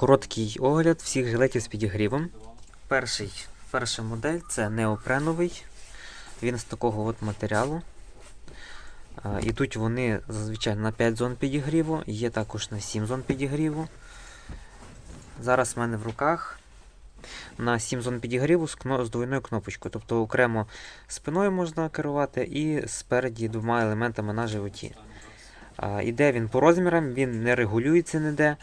Короткий огляд всіх жилетів з підігрівом. Перший, перша модель це неопреновий. Він з такого от матеріалу. Ідуть вони зазвичай на 5 зон підігріву, є також на 7 зон підігріву. Зараз в мене в руках на 7 зон підігріву з, кно- з двойною кнопочкою. Тобто окремо спиною можна керувати і спереді двома елементами на животі. Іде він по розмірам, він не регулюється ніде.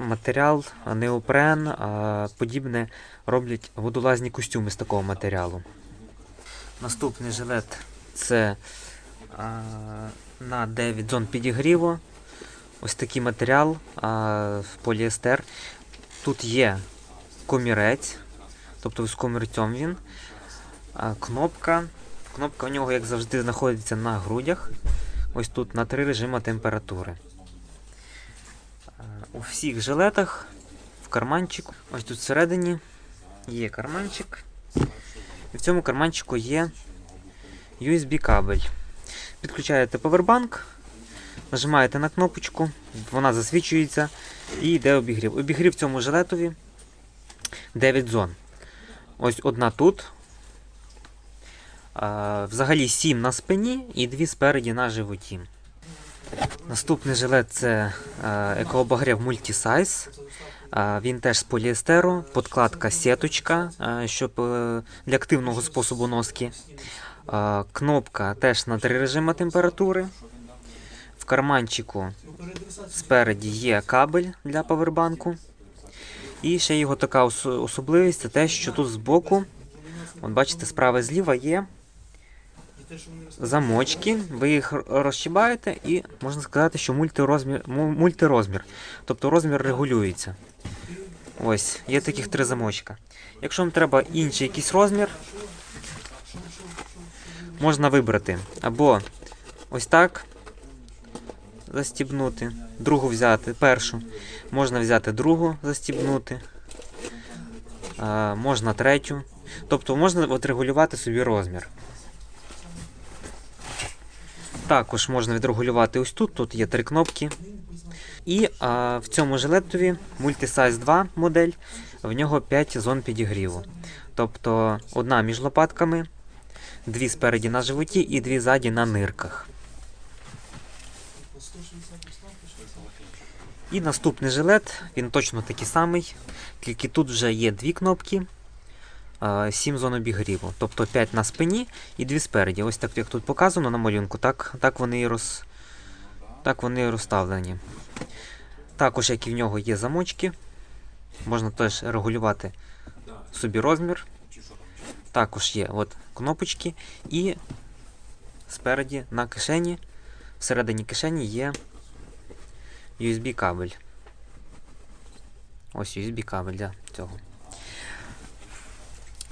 Матеріал, неопрен, а, подібне роблять водолазні костюми з такого матеріалу. Наступний жилет це на 9 зон підігріву. Ось такий матеріал, поліестер. Тут є комірець, тобто з комірцем він. Кнопка. Кнопка у нього, як завжди, знаходиться на грудях. Ось тут на три режима температури. У всіх жилетах в карманчику, ось тут всередині є карманчик. І в цьому карманчику є USB кабель. Підключаєте повербанк, нажимаєте на кнопочку, вона засвічується і йде обігрів. Обігрів в цьому жилетові 9 зон. Ось одна тут. Взагалі 7 на спині і 2 спереді на животі. Наступний жилет це е, екообогрів Multisize. Е, Він теж з поліестеру, подкладка сіточка, е, щоб для активного способу носки. Кнопка теж на три режими температури. В карманчику спереді є кабель для павербанку. І ще його така особливість це те, що тут збоку, от бачите, справа зліва є замочки, ви їх розчібаєте і можна сказати, що мультирозмір, мультирозмір. Тобто розмір регулюється. Ось, є таких три замочка. Якщо вам треба інший якийсь розмір, можна вибрати або ось так застібнути, другу взяти, першу, можна взяти другу застібнути, можна третю. Тобто можна от регулювати собі розмір. Також можна відрегулювати ось тут, тут є три кнопки. І а, в цьому жилетові Multisize 2 модель, в нього 5 зон підігріву. Тобто одна між лопатками, дві спереді на животі і дві ззаді на нирках. І наступний жилет, він точно такий самий, тільки тут вже є дві кнопки. 7 зон обігріву, тобто 5 на спині і 2 спереді. Ось так, як тут показано на малюнку, так, так, вони, і роз, так вони і розставлені. Також, як і в нього є замочки, можна теж регулювати собі розмір. Також є от кнопочки і спереді на кишені, всередині кишені є USB кабель. Ось USB кабель для цього.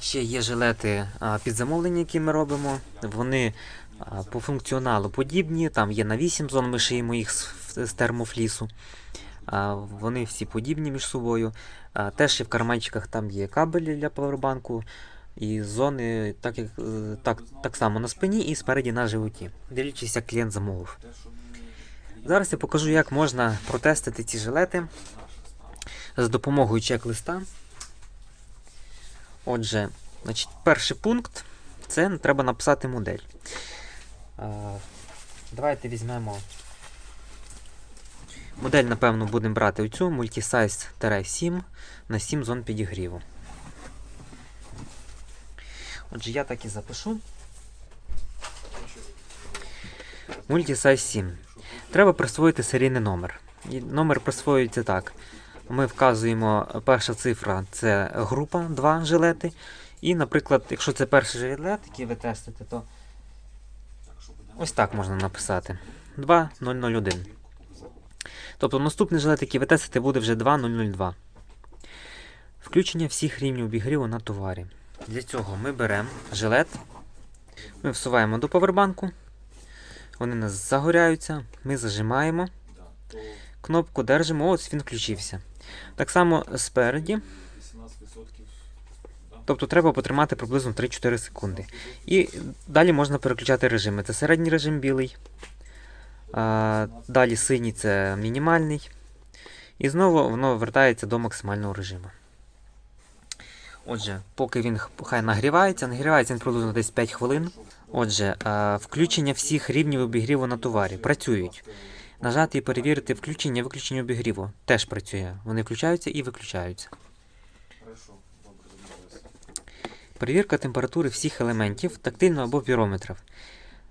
Ще є жилети під замовлення, які ми робимо. Вони по функціоналу подібні. Там є на 8 зон, ми шиємо їх з, термофлісу. Вони всі подібні між собою. Теж є в карманчиках там є кабелі для павербанку. І зони так, як, е, так, так само на спині і спереді на животі. Дивлячись, як клієнт замовив. Зараз я покажу, як можна протестити ці жилети з допомогою чек-листа. Отже, значить, перший пункт це треба написати модель. Давайте візьмемо. Модель, напевно, будемо брати оцю Multisize-7 на 7 зон підігріву. Отже, я так і запишу. Multisize 7. Треба присвоїти серійний номер. І номер присвоюється так. Ми вказуємо перша цифра це група 2 жилети. І, наприклад, якщо це перший жилет, який ви тестите, то ось так можна написати. 2001. Тобто наступний жилет, який ви тестите, буде вже 2002. Включення всіх рівнів обігріву на товарі. Для цього ми беремо жилет, ми всуваємо до повербанку. Вони у нас загоряються, ми зажимаємо. Кнопку держимо, ось він включився. Так само спереді. Тобто треба потримати приблизно 3-4 секунди. І далі можна переключати режими. Це середній режим білий. А, далі синій це мінімальний. І знову воно вертається до максимального режиму. Отже, поки він хай нагрівається, нагрівається він приблизно десь 5 хвилин. Отже, включення всіх рівнів обігріву на товарі працюють. Нажати і перевірити включення і виключення обігріву теж працює. Вони включаються і виключаються. Перевірка температури всіх елементів тактильно або пірометрів.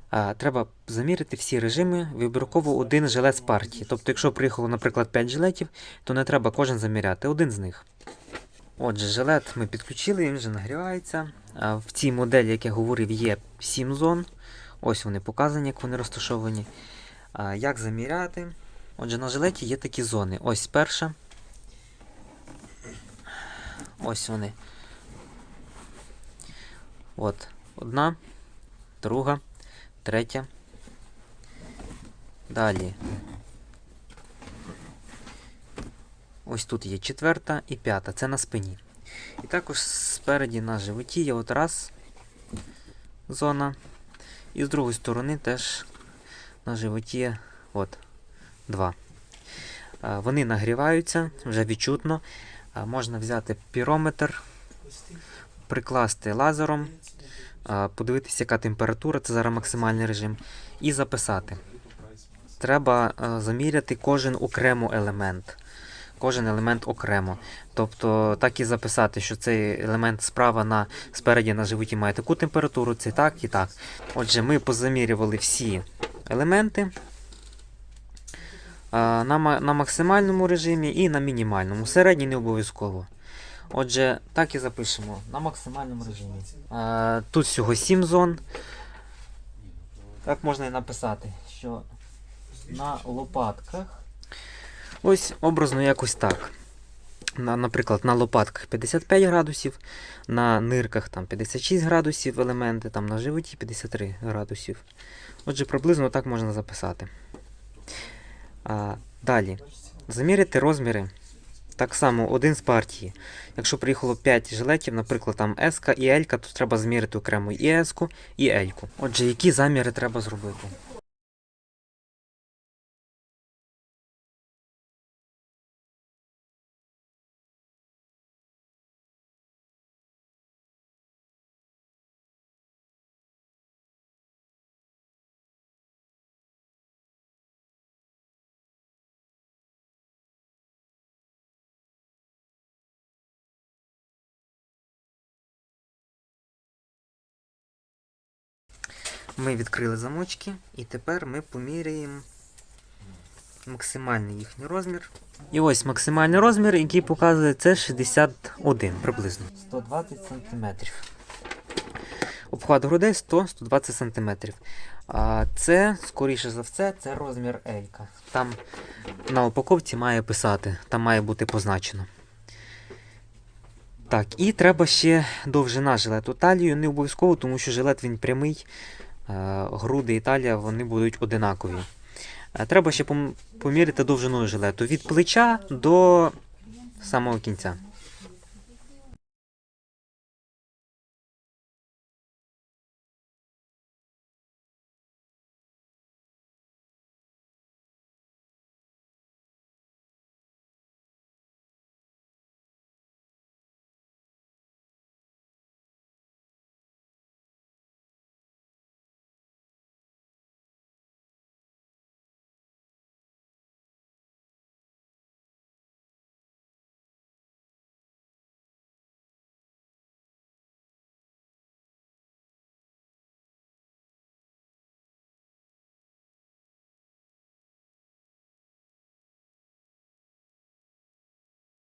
А, треба заміряти всі режими вибірково один жилет з партії. Тобто, якщо приїхало, наприклад, 5 жилетів, то не треба кожен заміряти, один з них. Отже, жилет ми підключили, він вже нагрівається. А, в цій моделі, як я говорив, є 7 зон. Ось вони показані, як вони розташовані. Як заміряти? Отже, на жилеті є такі зони. Ось перша. Ось вони. От, одна, друга, третя. Далі. Ось тут є четверта і п'ята. Це на спині. І також спереді на животі є от раз зона. І з другої сторони теж на животі от два. Вони нагріваються вже відчутно. Можна взяти пірометр, прикласти лазером, подивитися, яка температура, це зараз максимальний режим, і записати. Треба заміряти кожен окремо елемент. Кожен елемент окремо. Тобто так і записати, що цей елемент справа на спереді на животі має таку температуру, це так і так. Отже, ми позамірювали всі елементи на, на максимальному режимі і на мінімальному. Середній не обов'язково. Отже, так і запишемо на максимальному режимі. Тут всього 7 зон. Так можна і написати, що на лопатках. Ось образно якось так. На, наприклад, на лопатках 55 градусів, на нирках там 56 градусів елементи, там на животі 53 градусів. Отже, приблизно так можна записати. А, далі. Заміряти розміри. Так само один з партії. Якщо приїхало 5 жилетів, наприклад, там S і L, то треба зміряти окремо і S, і L. Отже, які заміри треба зробити? Ми відкрили замочки і тепер ми поміряємо максимальний їхній розмір. І ось максимальний розмір, який показує це 61 приблизно. 120 см. Обхват грудей 100-120 см. А це, скоріше за все, це розмір L. Там на упаковці має писати, там має бути позначено. Так, і треба ще довжина жилету талію. Не обов'язково, тому що жилет він прямий. Е, груди і талія вони будуть одинакові. Е, Треба ще пом- поміряти довжину жилету від плеча до самого кінця.